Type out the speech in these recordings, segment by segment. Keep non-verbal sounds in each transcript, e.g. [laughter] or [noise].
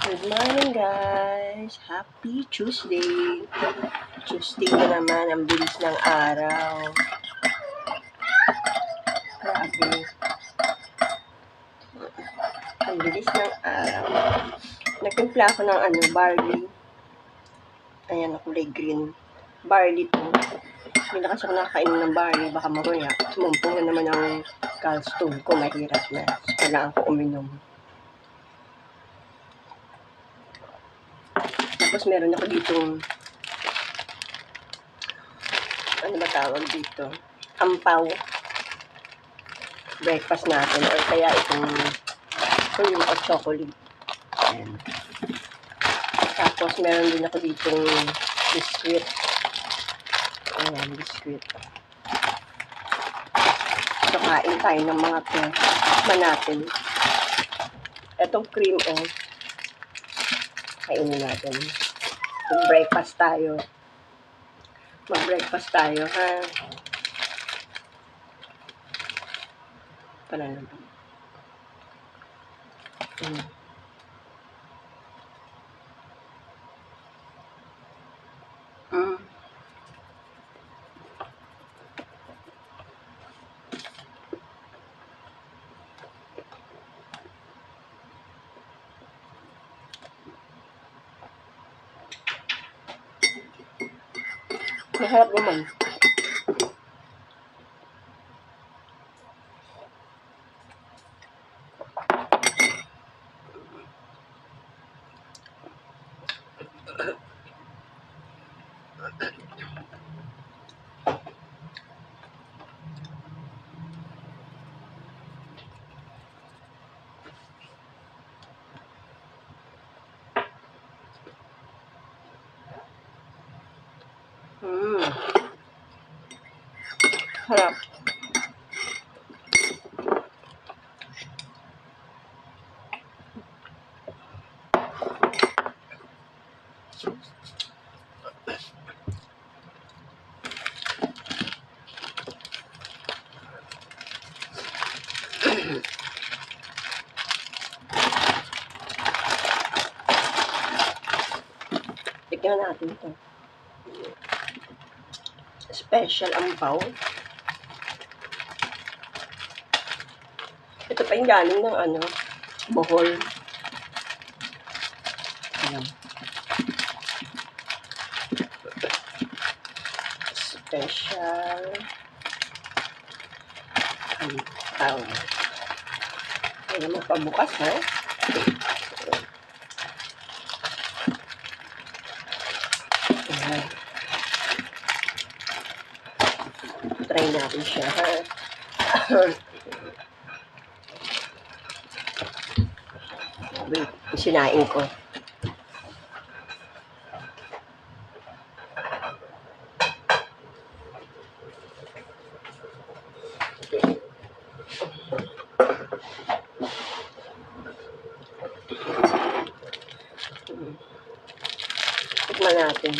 Good morning guys! Happy Tuesday! Tuesday na naman, ang bilis ng araw. Grabe. Ang bilis ng araw. Nagtimpla ako ng ano, barley. Ayan, kulay green. Barley to. Hindi na kasi ako nakakainom ng barley, baka mamaya. Sumumpong na naman ang gallstone ko, mahirap na. So, kailangan ko uminom. Tapos meron ako ditong ano ba tawag dito? Ampaw. Breakfast natin. Or kaya itong cream or chocolate. Ayan. Tapos meron din ako ditong biscuit. Ayan, biscuit. So, kain tayo ng mga. Tikman natin. Itong cream, oh kainin natin. Mag-breakfast tayo. Mag-breakfast tayo, ha? Para naman. Masarap naman. Mm. Harap. Tignan natin ito. Special ampaw. Ito pa yung galing ng ano, Bohol. Ayan. Special ampaw. Ayan naman pabukas, ha? Ayan. Try natin siya, ha? [laughs] Wait, sinain ko. Tikman natin.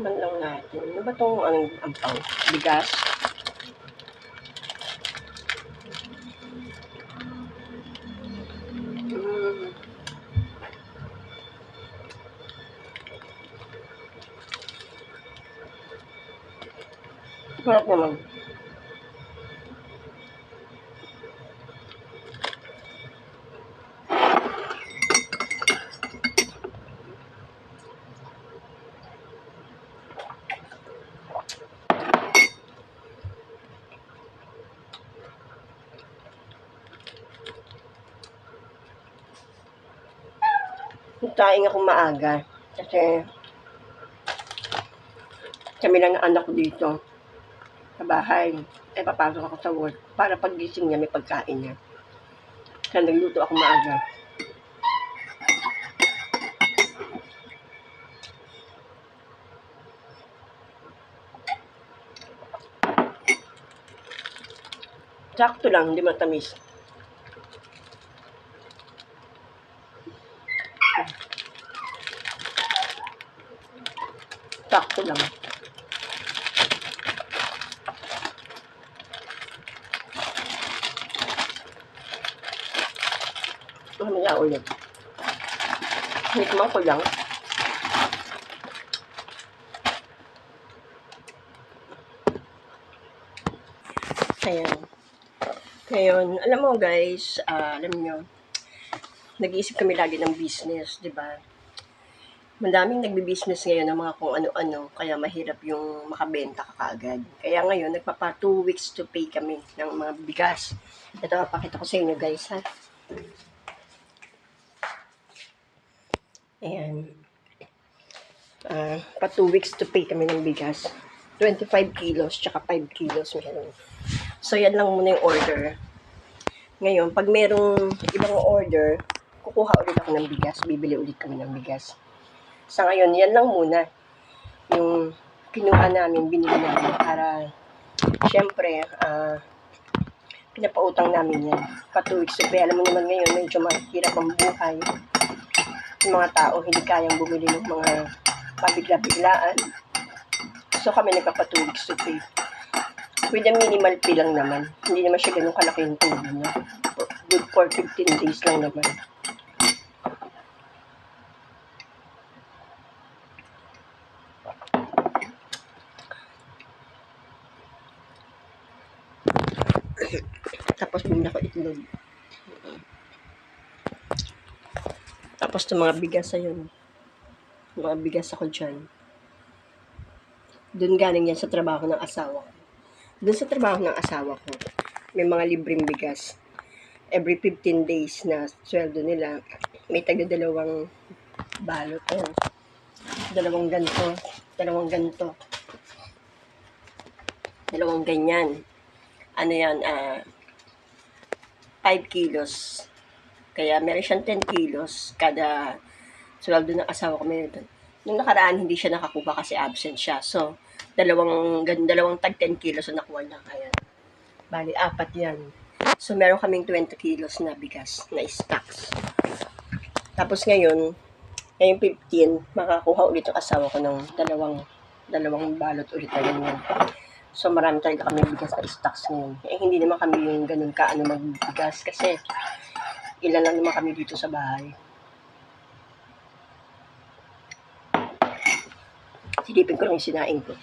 Man lang natin. Ano ba itong anong ampaw? Bigas? Mm. Sarap naman. Nagtaing ako maaga. Kasi kami lang ng anak ko dito sa bahay. Eh, papasok ako sa work para paggising niya may pagkain niya. Kaya nagluto ako maaga. Sakto lang, hindi matamis. Sakto lang. Mamaya ulit. Hikman ko lang. Ayan. Ngayon, alam mo guys, ah, alam nyo, nag-iisip kami lagi ng business, di ba? Madaming nagbi-business ngayon ng mga kung ano-ano, kaya mahirap yung makabenta ka kaagad. Kaya ngayon, nagpapa 2 weeks to pay kami ng mga bigas. Ito, pakita ko sa inyo guys, ha? Ayan. Ah, pa 2 weeks to pay kami ng bigas. 25 kilos, tsaka 5 kilos meron. So, yan lang muna yung order. Ngayon, pag merong ibang order, kukuha ulit ako ng bigas. Bibili ulit kami ng bigas. Sa ngayon, yan lang muna. Yung kinuha namin, binili namin para, syempre, ah, pinapautang namin yan. Pa two weeks. Siyempre, alam mo naman ngayon, medyo mahirap ang buhay. Yung mga tao, hindi kayang bumili ng mga pabigla-biglaan. So, kami nagpapa two weeks to pay with a minimal fee lang naman. Hindi naman siya ganun kalaki yung tubo niya. Good for 15 days lang naman. Tapos bumili ako itlog. Tapos itong mga bigas ayun. Mga bigas ako dyan. Doon galing yan sa trabaho ng asawa ko. Doon sa trabaho ng asawa ko, may mga libreng bigas. Every 15 days na sweldo nila, may taga dalawang balot. Ayan. Dalawang ganto. Dalawang ganto. Dalawang ganyan. Ano yan, ah, 5 kilos. Kaya meron siyang 10 kilos kada sweldo ng asawa ko. Meron. Nung nakaraan, hindi siya nakakuha kasi absent siya. So, dalawang, dalawang tag 10 kilos na nakuha niya. Ayan. Bali, apat yan. So, meron kaming 20 kilos na bigas na stocks. Tapos ngayon, ngayong 15, makakuha ulit yung asawa ko ng dalawang dalawang balot ulit na ganyan. So, marami talaga kami bigas na stocks ngayon. Eh, hindi naman kami yung ganun ka ano magbigas kasi ilan lang naman kami dito sa bahay. Silipin ko lang yung sinaing ko.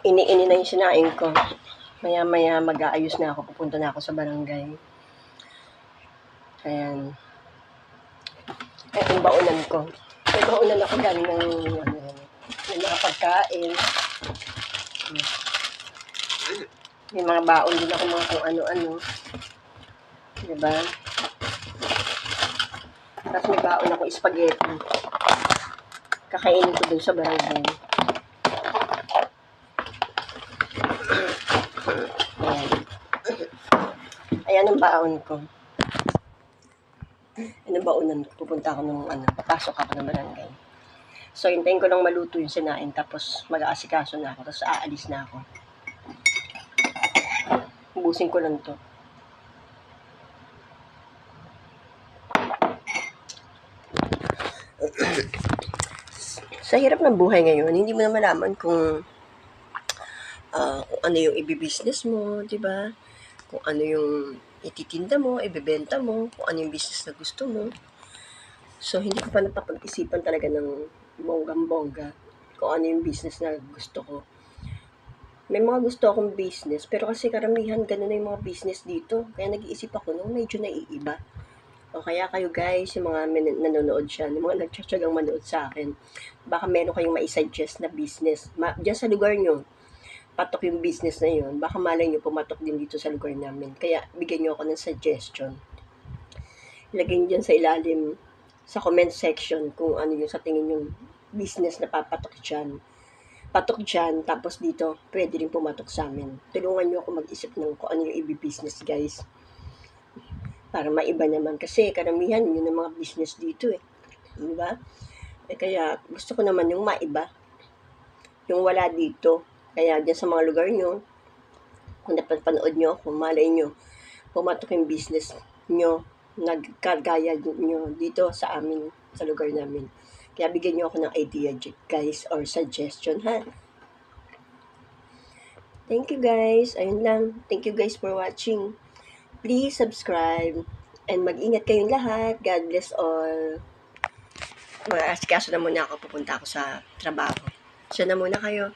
Ini-ini na yung sinaing ko. Maya-maya mag-aayos na ako. Pupunta na ako sa barangay. Ayan. Ay, yung baunan ko. May baunan ako galing ng ano, ng mga pagkain. May mga baon din ako mga kung ano-ano. Diba? Tapos may baon ako spaghetti. Kakainin ko dun sa barangay. Ayan. Ayan ang baon ko. Ano baonan ko? Pupunta ako ng ano, papasok ako ng barangay. So, hintayin ko lang maluto yung sinain, tapos mag-aasikaso na ako, tapos aalis na ako. Ubusin ko lang to. Sa hirap ng buhay ngayon, hindi mo na malaman kung ah, kung ano yung ibibusiness mo, di ba? Kung ano yung ititinda mo, ibebenta mo, kung ano yung business na gusto mo. So, hindi ko pa napapag-isipan talaga ng bonggang-bongga kung ano yung business na gusto ko. May mga gusto akong business, pero kasi karamihan ganun na yung mga business dito. Kaya nag-iisip ako nung medyo naiiba. O kaya kayo guys, yung mga nanonood siya, yung mga nagtsatsagang manood sa akin, baka meron kayong maisuggest na business. Ma- Diyan sa lugar nyo, patok yung business na yun. Baka malay nyo pumatok din dito sa lugar namin. Kaya bigyan nyo ako ng suggestion. Ilagay nyo dyan sa ilalim sa comment section kung ano yung sa tingin yung business na papatok dyan. Patok dyan, tapos dito, pwede rin pumatok sa amin. Tulungan nyo ako mag-isip ng kung ano yung i-business, guys. Para maiba naman. Kasi karamihan, yun ang mga business dito eh. Di ba? Eh, kaya gusto ko naman yung maiba. Yung wala dito. Kaya dyan sa mga lugar nyo, kung napapanood nyo, kung malay nyo, pumatok yung business nyo, nagkagaya nyo dito sa amin, sa lugar namin. Kaya bigyan nyo ako ng idea, guys, or suggestion, ha? Thank you, guys. Ayun lang. Thank you, guys, for watching. Please subscribe. And mag-ingat kayong lahat. God bless all. Mag-asikaso na muna ako. Pupunta ako sa trabaho. Siya na muna kayo.